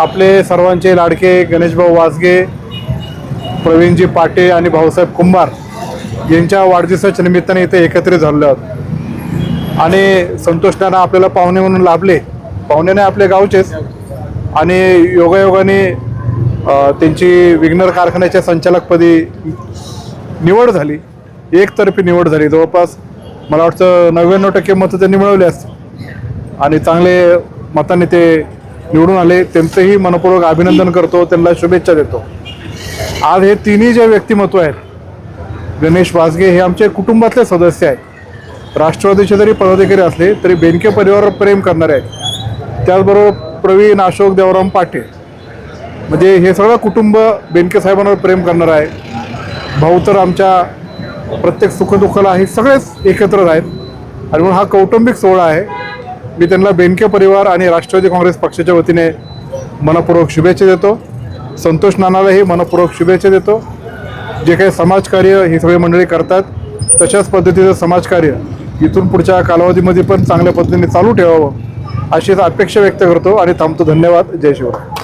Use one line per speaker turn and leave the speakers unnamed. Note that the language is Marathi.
आपले सर्वांचे लाडके गणेशभाऊ वासगे प्रवीणजी पाटे आणि भाऊसाहेब कुंभार यांच्या वाढदिवसाच्या निमित्ताने इथे एकत्रित झालेलो आहोत. आणि संतोष नाना आपल्याला पाहुणे म्हणून लाभले. पाहुण्याने आपले गावचेच. आणि योगायोगाने त्यांची विघ्नर कारखान्याच्या संचालकपदी निवड झाली. एकतर्फी निवड झाली. जवळपास मला वाटतं नव्याण्णव टक्के मतं त्यांनी मिळवली असतील. आणि चांगले मताने ते निवडून आले त्यांचंही मनपूर्वक अभिनंदन करतो त्यांना शुभेच्छा देतो. आज हे तिन्ही जे व्यक्तिमत्व आहेत गणेश वासगे हे आमचे कुटुंबातले सदस्य आहेत. राष्ट्रवादीचे जरी पदाधिकारी असले तरी बेनके परिवारावर प्रेम करणारे आहेत. त्याचबरोबर प्रवीण अशोक देवराम पाटील. म्हणजे हे सगळं कुटुंब बेनके साहेबांवर प्रेम करणार आहे. भाऊ तर आमच्या प्रत्येक सुखदुःखाला हे सगळेच एकत्रच आहेत. आणि म्हणून हा कौटुंबिक सोहळा आहे. मी त्यांना बेनके परिवार आणि राष्ट्रवादी काँग्रेस पक्षाच्या वतीने मनपूर्वक शुभेच्छा देतो. संतोष नानालाही मनपूर्वक शुभेच्छा देतो. जे काही समाजकार्य ही सगळी मंडळी करतात तशाच पद्धतीचं समाजकार्य इथून पुढच्या कालावधीमध्ये पण चांगल्या पद्धतीने चालू ठेवावं अशीच अपेक्षा व्यक्त करतो आणि थांबतो. धन्यवाद. जय शिवराय.